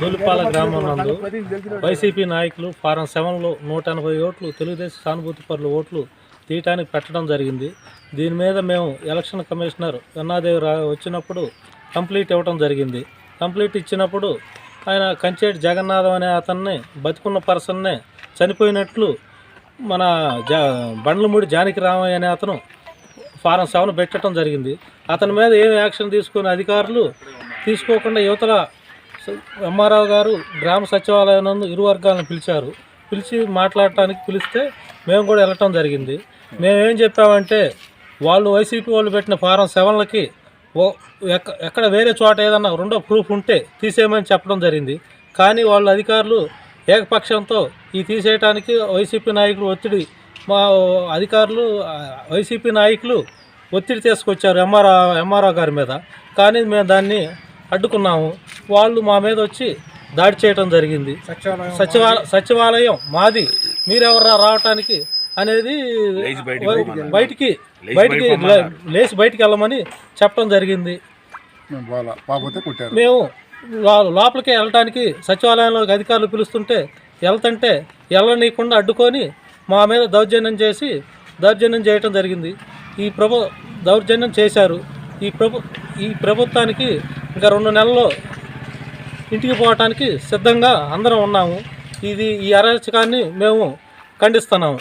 గ్రామం నందు వైసీపీ నాయకులు ఫారం సెవెన్లో నూట ఎనభై ఓట్లు తెలుగుదేశం సానుభూతి పరుల ఓట్లు తీయటానికి పెట్టడం జరిగింది. దీని మీద మేము ఎలక్షన్ కమిషనర్ వెన్నాదేవి రా వచ్చినప్పుడు కంప్లీట్ ఇవ్వడం జరిగింది. కంప్లీట్ ఇచ్చినప్పుడు ఆయన కంచేటి జగన్నాథం అనే అతన్ని బతికున్న పర్సన్నే చనిపోయినట్లు మన జా బండ్లమూడి జానకి రామయ్య అనే అతను ఫారం సెవెన్ పెట్టడం జరిగింది. అతని మీద ఏం యాక్షన్ తీసుకునే అధికారులు తీసుకోకుండా యువతల ఎంఆర్ఓ గారు గ్రామ సచివాలయం నందు ఇరు వర్గాలను పిలిచారు. పిలిచి మాట్లాడటానికి పిలిస్తే మేము కూడా వెళ్ళటం జరిగింది. మేమేం చెప్పామంటే వాళ్ళు వైసీపీ వాళ్ళు పెట్టిన ఫారం సెవెన్లకి ఓ ఎక్క ఎక్కడ వేరే చోట ఏదన్నా రెండో ప్రూఫ్ ఉంటే తీసేయమని చెప్పడం జరిగింది. కానీ వాళ్ళ అధికారులు ఏకపక్షంతో ఈ తీసేయటానికి వైసీపీ నాయకులు ఒత్తిడి మా అధికారులు వైసీపీ నాయకులు ఒత్తిడి తీసుకొచ్చారు ఎంఆర్ఆ ఎంఆర్ఓ గారి మీద. కానీ మేము దాన్ని అడ్డుకున్నాము. వాళ్ళు మా మీద వచ్చి దాడి చేయటం జరిగింది. సచివాలయం సచివాలయం మాది. మీరెవరా రావటానికి అనేది బయటికి బయటికి లేచి బయటికి వెళ్ళమని చెప్పడం జరిగింది. వాళ్ళ పాపతే కొట్టారు. మేము లోపలికి వెళ్ళటానికి సచివాలయంలోకి అధికారులు పిలుస్తుంటే వెళ్తుంటే వెళ్ళనీయకుండా అడ్డుకొని మా మీద దౌర్జన్యం చేసి దౌర్జన్యం చేయటం జరిగింది. ఈ ప్రభు దౌర్జన్యం చేశారు. ఈ ప్రభు ఈ ప్రభుత్వానికి ఇంకా రెండు నెలల్లో ఇంటికి పోవటానికి సిద్ధంగా అందరం ఉన్నాము. ఇది ఈ అరాచకాన్ని మేము ఖండిస్తున్నాము.